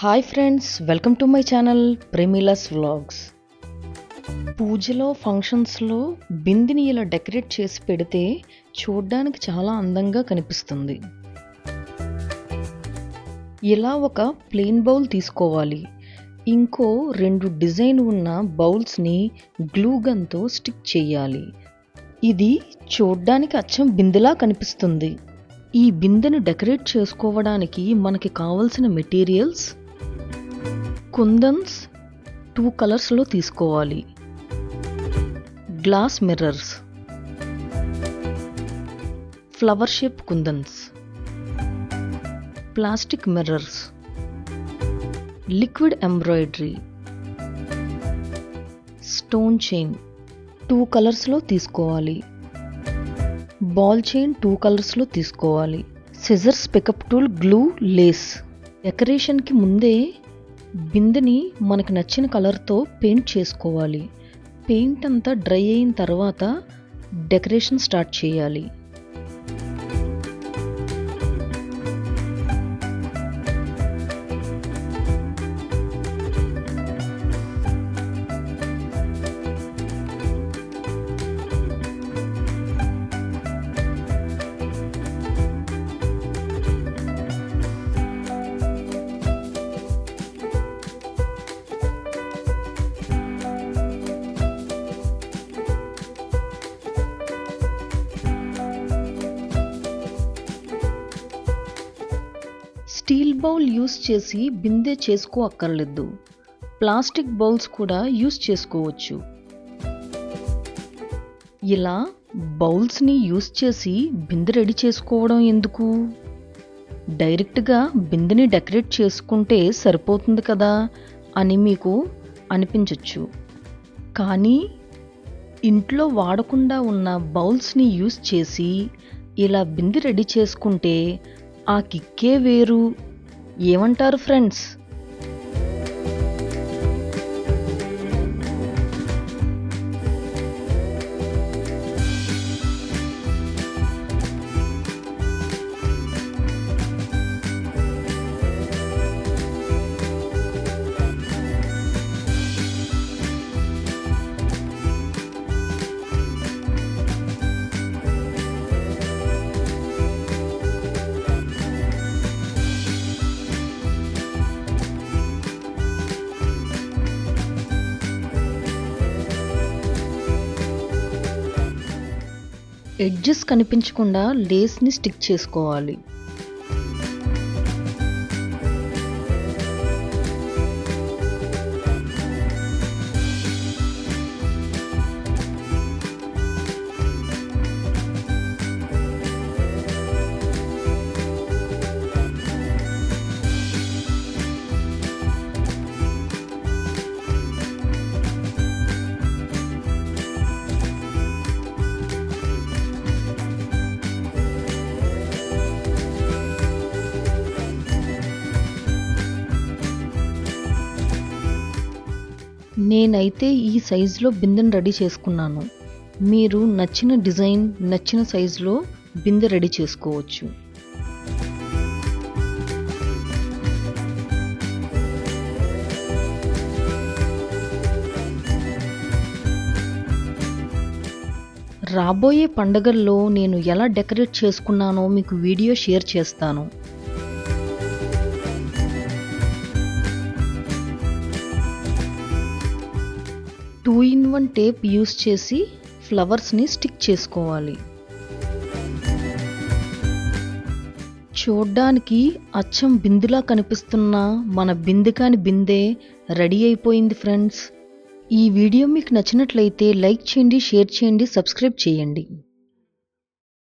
Hi friends welcome to my channel Premila's vlogs పూజలో ఫంక్షన్స్లో బిందిని ఇలా డెకరేట్ చేసి పెడితే చూడ్డానికి చాలా అందంగా కనిపిస్తుంది. ఇలా ఒక ప్లెయిన్ బౌల్ తీసుకోవాలి. ఇంకో రెండు డిజైన్ ఉన్న బౌల్స్ని గ్లూ గన్తో స్టిక్ చేయాలి. ఇది చూడ్డానికి అచ్చం బిందెలా కనిపిస్తుంది. ఈ బిందెను డెకరేట్ చేసుకోవడానికి మనకి కావలసిన మెటీరియల్స్ కుందన్స్ టూ కలర్స్లో తీసుకోవాలి. Glass mirrors. Flower shape kundans. Plastic mirrors. Liquid embroidery. Stone chain two కలర్స్లో తీసుకోవాలి. బాల్ చైన్ టూ కలర్స్లో తీసుకోవాలి. Scissors pickup tool glue lace. డెకరేషన్కి ముందే బిందెని మనకు నచ్చిన కలర్తో పెయింట్ చేసుకోవాలి. పెయింట్ అంతా డ్రై అయిన తర్వాత డెకరేషన్ స్టార్ట్ చేయాలి. స్టీల్ బౌల్ యూస్ చేసి బిందె చేసుకో అక్కర్లేదు ప్లాస్టిక్ బౌల్స్ కూడా యూస్ చేసుకోవచ్చు. ఇలా బౌల్స్ని యూస్ చేసి బిందె రెడీ చేసుకోవడం ఎందుకు? డైరెక్ట్గా బిందెని డెకరేట్ చేసుకుంటే సరిపోతుంది కదా అని మీకు అనిపించవచ్చు కానీ ఇంట్లో వాడకుండా ఉన్న బౌల్స్ని యూస్ చేసి ఇలా బిందె రెడీ చేసుకుంటే ఆ కిక్కే వేరు. ఏమంటారు ఫ్రెండ్స్? ఎడ్జెస్ కనిపించకుండా లేస్ని స్టిక్ చేసుకోవాలి. నేనైతే ఈ సైజులో బిందెను రెడీ చేసుకున్నాను. మీరు నచ్చిన డిజైన్ నచ్చిన సైజులో బిందె రెడీ చేసుకోవచ్చు. రాబోయే పండగల్లో నేను ఎలా డెకరేట్ చేసుకున్నానో మీకు వీడియో షేర్ చేస్తాను. Two in one tape use చేసి ఫ్లవర్స్ని స్టిక్ చేసుకోవాలి. చూడ్డానికి అచ్చం బిందులా కనిపిస్తున్న మన బిందు కాని బిందే రెడీ అయిపోయింది ఫ్రెండ్స్. ఈ వీడియో మీకు నచ్చినట్లయితే లైక్ చేయండి షేర్ చేయండి సబ్స్క్రైబ్ చేయండి.